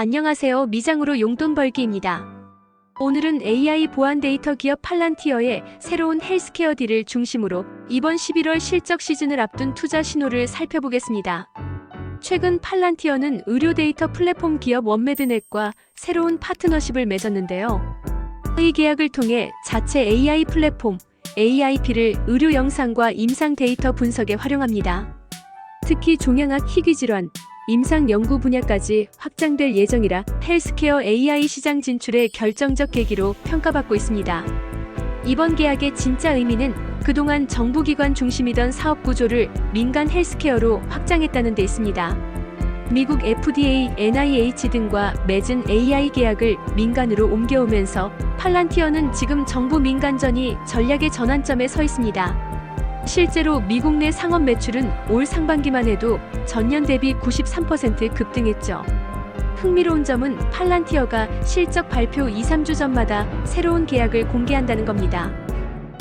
안녕하세요. 미장으로 용돈 벌기입니다. 오늘은 AI 보안 데이터 기업 팔란티어의 새로운 헬스케어 딜을 중심으로 이번 11월 실적 시즌을 앞둔 투자 신호를 살펴보겠습니다. 최근 팔란티어는 의료 데이터 플랫폼 기업 원메드넷과 새로운 파트너십을 맺었는데요. 이 계약을 통해 자체 AI 플랫폼 AIP를 의료 영상과 임상 데이터 분석에 활용합니다. 특히 종양학 희귀 질환, 임상 연구 분야까지 확장될 예정이라 헬스케어 AI 시장 진출의 결정적 계기로 평가받고 있습니다. 이번 계약의 진짜 의미는 그동안 정부기관 중심이던 사업 구조를 민간 헬스케어로 확장했다는 데 있습니다. 미국 FDA, NIH 등과 맺은 AI 계약을 민간으로 옮겨오면서 팔란티어는 지금 정부 민간전이 전략의 전환점에 서 있습니다. 실제로 미국 내 상업 매출은 올 상반기만 해도 전년 대비 93% 급등했죠. 흥미로운 점은 팔란티어가 실적 발표 2, 3주 전마다 새로운 계약을 공개한다는 겁니다.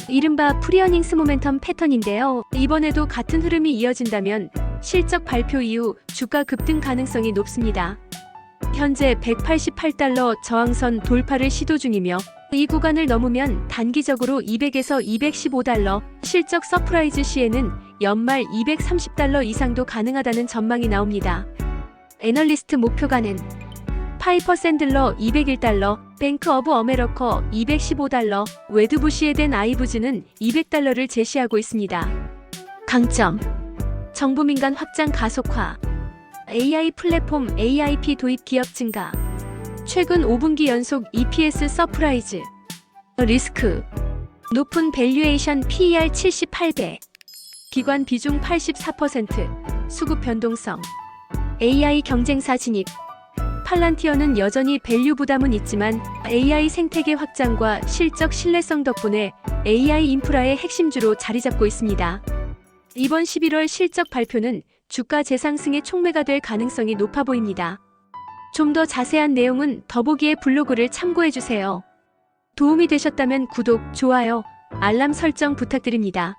이른바 프리어닝스 모멘텀 패턴인데요. 이번에도 같은 흐름이 이어진다면 실적 발표 이후 주가 급등 가능성이 높습니다. 현재 188달러 저항선 돌파를 시도 중이며 이 구간을 넘으면 단기적으로 200에서 215달러, 실적 서프라이즈 시에는 연말 230달러 이상도 가능하다는 전망이 나옵니다. 애널리스트 목표가는 파이퍼 샌들러 201달러, 뱅크 어브 어메러커 215달러, 웨드부시에 된 아이브즈는 200달러를 제시하고 있습니다. 강점 정부 민간 확장 가속화 AI 플랫폼 AIP 도입 기업 증가 최근 5분기 연속 EPS 서프라이즈. 리스크. 높은 밸류에이션 PER 78배. 기관 비중 84% 수급 변동성. AI 경쟁사 진입. 팔란티어는 여전히 밸류 부담은 있지만 AI 생태계 확장과 실적 신뢰성 덕분에 AI 인프라의 핵심주로 자리 잡고 있습니다. 이번 11월 실적 발표는 주가 재상승의 촉매가 될 가능성이 높아 보입니다. 좀 더 자세한 내용은 더보기의 블로그를 참고해 주세요. 도움이 되셨다면 구독, 좋아요, 알람 설정 부탁드립니다.